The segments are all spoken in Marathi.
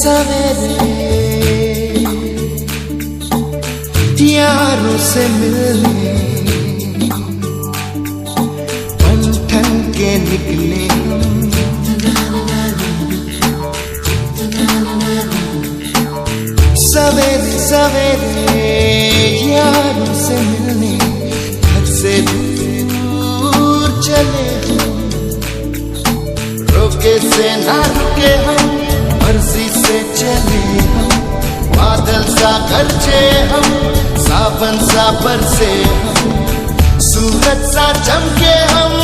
सवेरे यारों से मिलने ठन के निकले सवेरे सवेरे यारों से मिलने घर से दूर चले रोके से ना रुके हम मर्ज़ी से चले हम बादल सा गरजे हम सावन सा बरसे हम सूरज सा चमके हम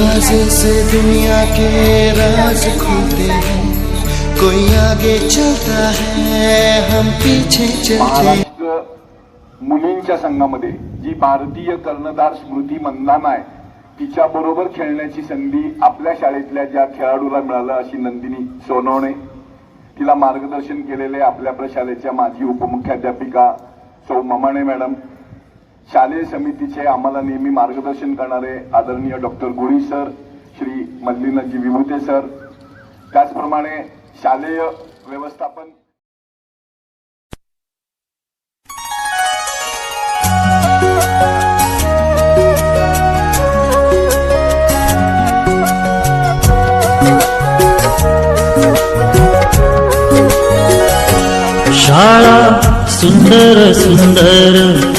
दरवाजे से दुनिया के राज खुलते हैं। कोई आगे चलता है हम पीछे चलते हैं। मुलींच्या संघामध्ये जी भारतीय कर्णधार स्मृती मंदाना आहे तिच्या बरोबर खेळण्याची संधी आपल्या शाळेतल्या ज्या खेळाडूला मिळालं अशी नंदिनी सोनवणे तिला मार्गदर्शन केलेले आपल्या प्रशालेच्या माजी उपमुख्याध्यापिका सौ ममाणे मॅडम शालेय समितीचे आम्हाला नेहमी मार्गदर्शन करणारे आदरणीय doctor Guli sir Shri मल्लिनाजी Vibhute sir. त्याचप्रमाणे शालेय व्यवस्थापन शाळा सुंदर सुंदर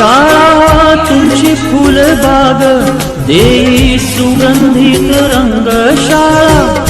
शाळा तुमची फुलबाग देई सुगंधित रंग शाळा